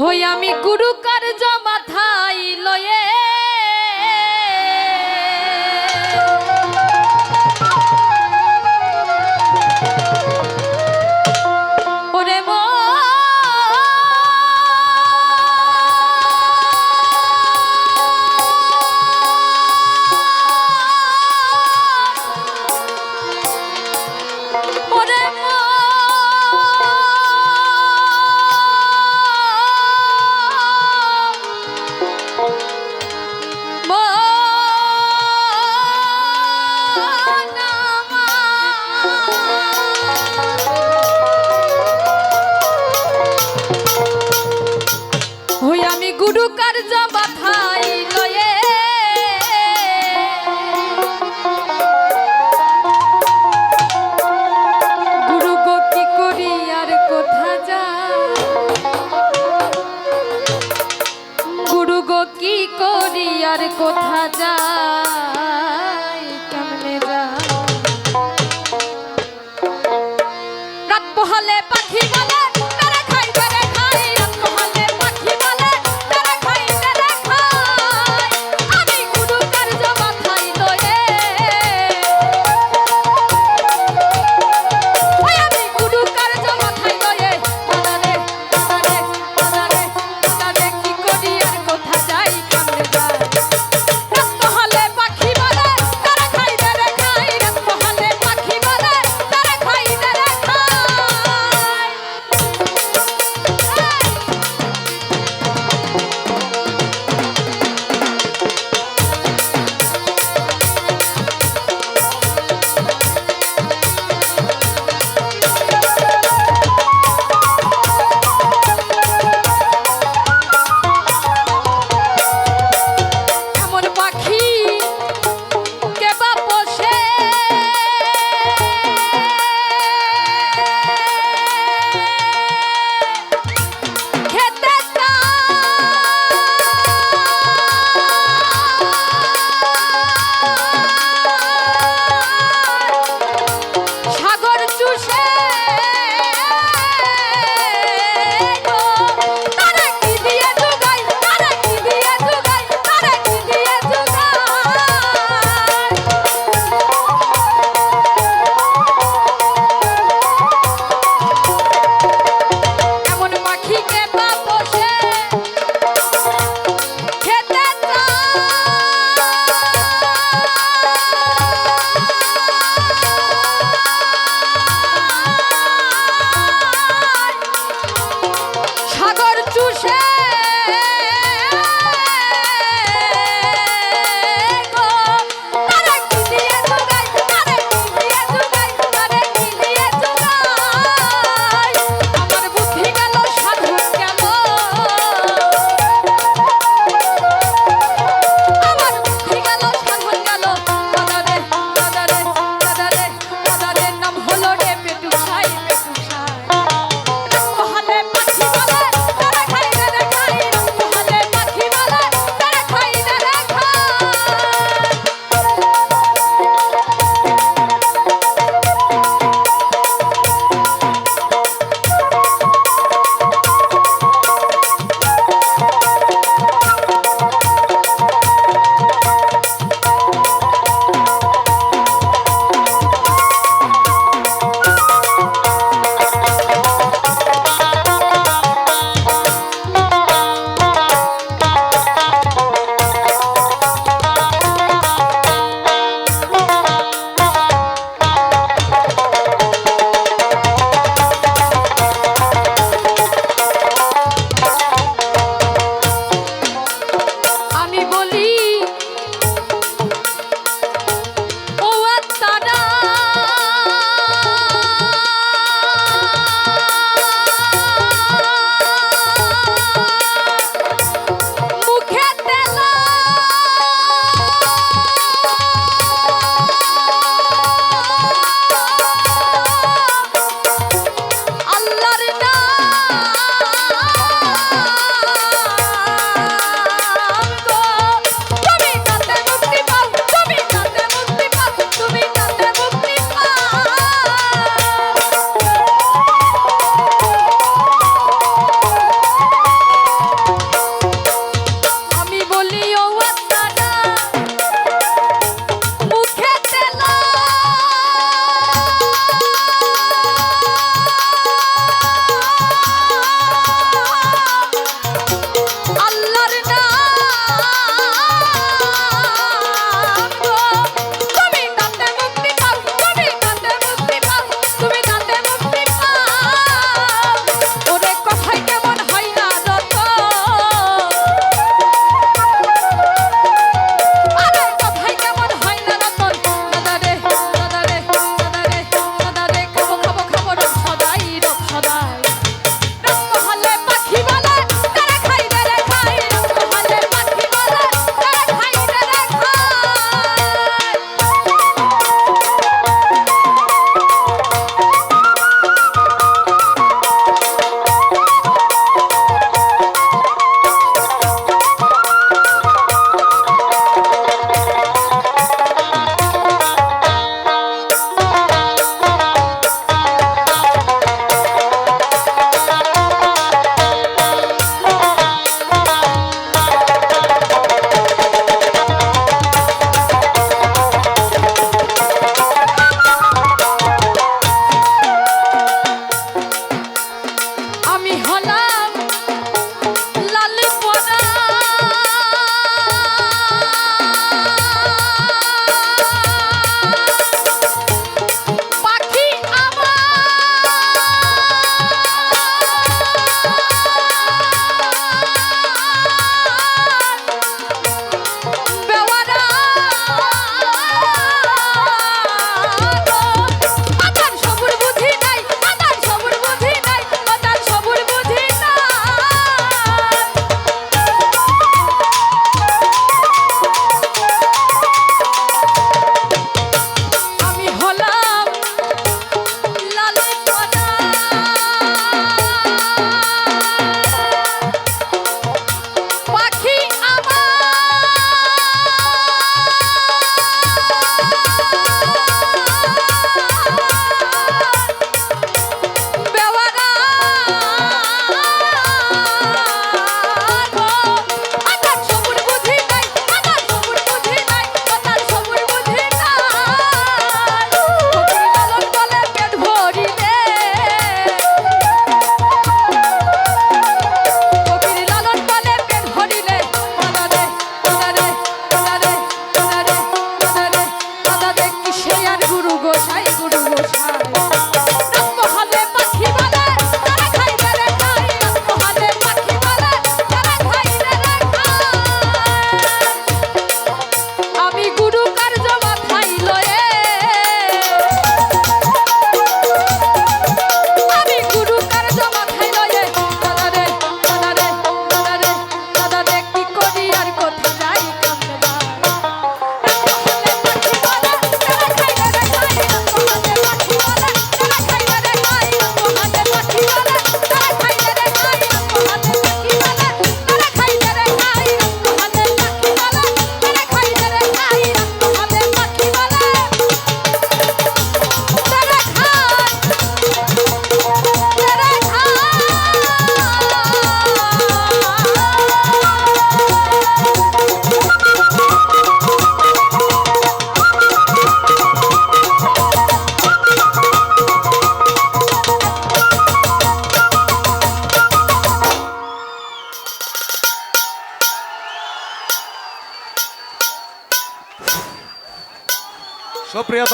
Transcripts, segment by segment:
হই আমি গুরু কার্য মাথায় লয়ে কি করি আর কোথা যা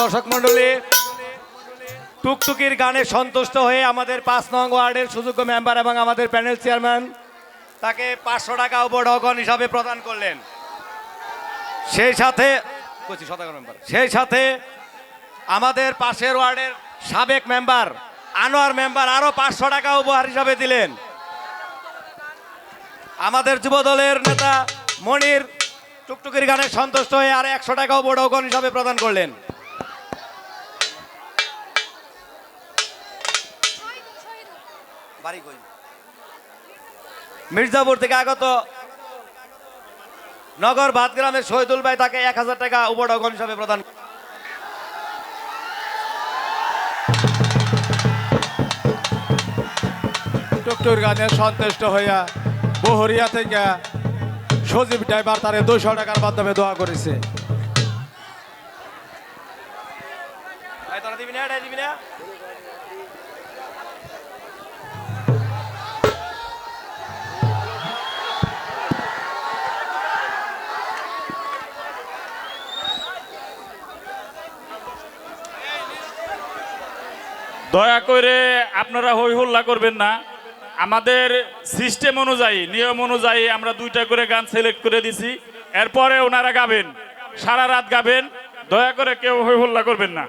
দর্শক মণ্ডলী, টুকটুকির গানে সন্তুষ্ট হয়ে আমাদের পাঁচ নং ওয়ার্ডের সুযোগ্য মেম্বার এবং আমাদের প্যানেল চেয়ারম্যান তাকে পাঁচশো টাকা উপঢৌকন হিসাবে প্রদান করলেন। সেই সাথে সেই সাথে আমাদের পাশের ওয়ার্ডের সাবেক মেম্বার আনোয়ার মেম্বার আরও পাঁচশো টাকা উপহার হিসাবে দিলেন। আমাদের যুব দলের নেতা মনির টুকটুকির গানে সন্তুষ্ট হয়ে আর একশো টাকা উপঢৌকন হিসাবে প্রদান করলেন। বাড়ি কই? মির্জাপুর থেকে আগত নগর ভাত গ্রামের শহীদুল ভাই তাকে এক হাজার টাকা উপঢৌকন হিসাবে প্রদান টুকটুর গানে সন্তুষ্ট হইয়া বহরিয়া থেকে সজীব ড্রাইভার তারে দুশো টাকার মাধ্যমে দোয়া করেছে দিবি না, দিবি না? দয়া করে আপনারা হই হল্লা করবেন না। আমাদের সিস্টেম অনুযায়ী, নিয়ম অনুযায়ী আমরা দুইটা করে গান সিলেক্ট করে দিছি। এরপরে ওনারা গাবেন, সারা রাত গাবেন। দয়া করে কেউ হই হল্লা করবেন না।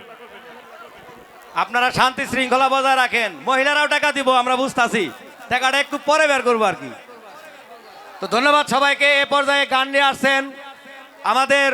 আপনারা শান্তি শৃঙ্খলা বজায় রাখেন। মহিলারাও টাকা দিব, আমরা বুঝতাছি। টাকাটা একটু পরে বের করব আর কি। তো ধন্যবাদ সবাইকে, এ পর্যায়ে গান নিয়ে আসছেন আমাদের